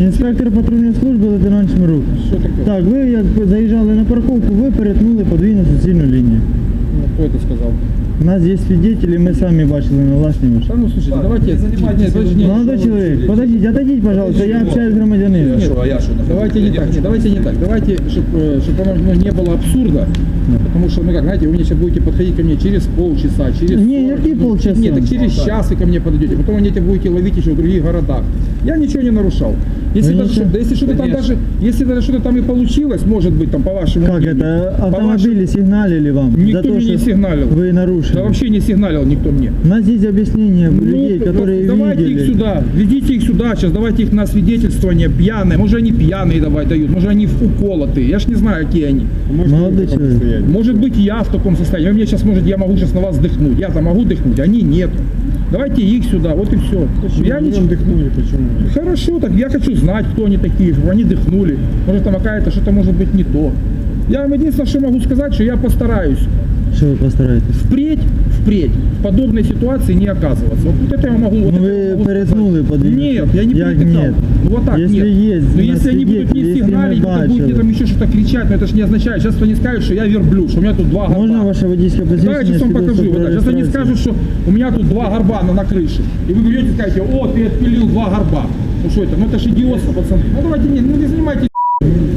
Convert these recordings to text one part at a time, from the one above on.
Інспектор патрульної служби лейтенант Шмирук. Що таке? Так, ви як заїжджали на парковку, ви перетнули подвійну суцільну лінію. Ну, хто це сказав? У нас є свідетелі, ми самі бачили на власні очі. Та ну слушайте, давайте занимайтесь. Подожди, Молодой человек, подождите, отойдите, пожалуйста, я общаюсь с громадянином. Хорошо, а я что? Давайте не так, нет, давайте не так. Давайте, чтобы, чтобы ну, не было абсурда. Потому что, ну как, знаете, вы мне сейчас будете подходить ко мне через полчаса, через... Не, 40 какие минут. полчаса? Нет, так через час вы ко мне подойдете. Потом вы мне будете ловить еще в других городах. Я ничего не нарушал. Если, Вы даже, что- да если что-то там даже, если даже что-то там и получилось, может быть, там по вашему Как мнению, это, автомобили сигналили вам? Никто за то, мне не сигналил. Вы нарушили. Да вообще не сигналил никто мне. У нас есть объяснение Ну, людей, которые давайте видели. их сюда, ведите их сюда сейчас, давайте их на свидетельствование пьяные. Может они пьяные давай дают, может они уколотые. Я ж не знаю, какие они. Молодой человек. Может быть я в таком состоянии. Вы мне сейчас может, я могу сейчас на вас дыхнуть. Я-то могу дыхнуть, они нет. Давайте их сюда, вот и все. Я ничего. дыхнули, почему? Хорошо, так я хочу знать, кто они такие, чтобы они дыхнули. Может там какая-то что-то может быть не то. Я вам единственное, что могу сказать, что я постараюсь Что вы постараетесь? впредь, впредь в подобной ситуации не оказываться. Вот это я могу. вот Ну, это я вы могу перетнули сказать. подвиг. Нет, я не Як перетекал. нет? Ну вот так, Если нет. есть Но у нас если они будут свидетели, не если мы сигналить, то будут бачили. мне там еще что-то кричать, но это же не означает. Сейчас они скажут, что я верблюд, что у меня тут два горба. Можно ваше водительское Да, я сейчас вам покажу. Вот так. Сейчас они скажут, что у меня тут два горба на, на крыше. И вы придете и скажете, о, ты отпилил два горба. Ну что это? Ну это же идиотство, пацаны. Ну давайте не, ну не занимайтесь.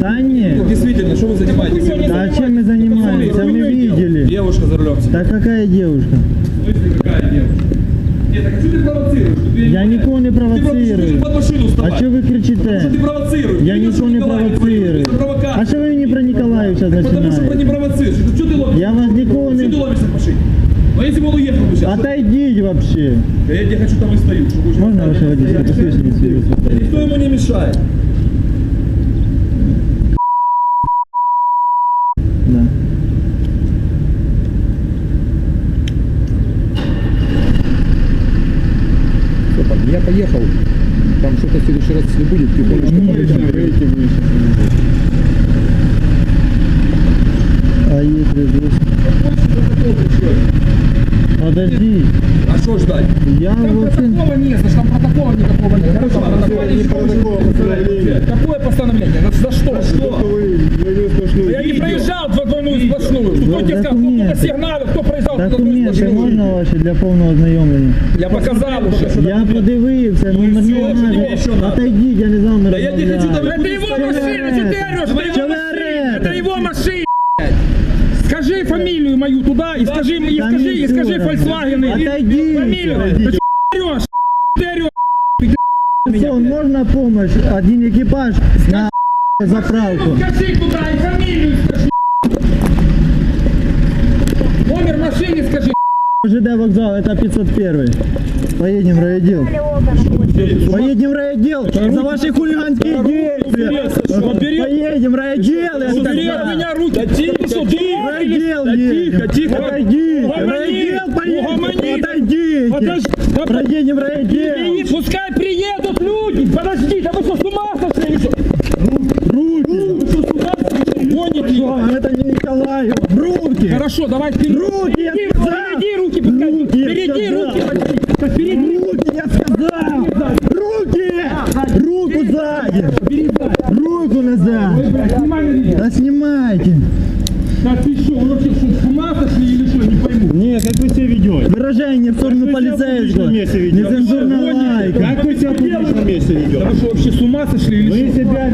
Да нет. Действительно, что вы занимаетесь? Вы не Да а чем мы занимаемся? Мы Хуйнёй дело. видели. Рулем. Да какая девушка? В смысле, какая девушка? Нет, так а что ты провоцируешь? Ты Я никого не Ты провоцирую. под машину А что вы кричите? Что ты провоцируешь? Я Ты что не провоцирую. А что вы не про Николаева сейчас Потому что не начинаете? провоцируешь. Это Что ты ловишь? Я вас никого Что ты не... ловишься в машине? Ну если бы он уехал бы сейчас. Отойдите вообще. Я тебе хочу там и стою. Можно ваше стоять. водительское посвящение свидетельство? Никто ему не мешает. Да. Всё, парни, я поехал. Там что-то в следующий раз, если будет, порешаем. А если здесь... Подожди. А что ждать? Я Там вообще... протокола нет, значит, там протокола никакого нет. Хорошо, протокола нет. Какое постановление? За, за что? Что? Я не проезжал в двойную сплошную. Кто тебе сказал, кто Документы. кто сигналил, кто проезжал в двойную Документи сплошную? можна ваші для повного ознайомлення? Я показал уже. Я подивився, ну всё, нормально. що тобі ще надо? Отойдіть, я не з вами Да я не хочу розмовляю. там- Это его машина, что ты орешь? Это Чё его вы машина, орете? это его машина. блядь. Скажи фамилию мою туда и скажи, и Да скажи, мне и скажи всё равно. Volkswagen. и- Отойдите, Фамилию. отойдите. Ты что орешь? Ты орешь. Сон, можна помощь? Один екіпаж на заправку. Скажи туда и фамилию скажи. ЖД вокзал, это 501. Поедем в райотдел. Поедем в райотдел за ваши хулиганские действия. Поедем в райотдел, Убери от меня руки. Тихо, В райотдел Да тихо, тихо. Угомонись. райотдел поедем. Отойдите. Подожди. Да в райотдел. пускай приедут люди. Подожди, да вы что, с ума сошли? Руки. Вы что, с ума сошли? Гоните. Что, это не Николаев. Руки. Хорошо, давай вперед. Руки, я Перейди, сказал. перейди руки, пускай. Руки, я Перейди сказал. руки. Так перейди. Руки, я сказал! Руки! Руку сзади! Руку назад! Да снимайте! Да ты что, вы выражение в сторону полицейского. Нецензурная лайка. Как вы себя в публичном месте ведете? Да что, вообще с ума сошли или что? Мы себя...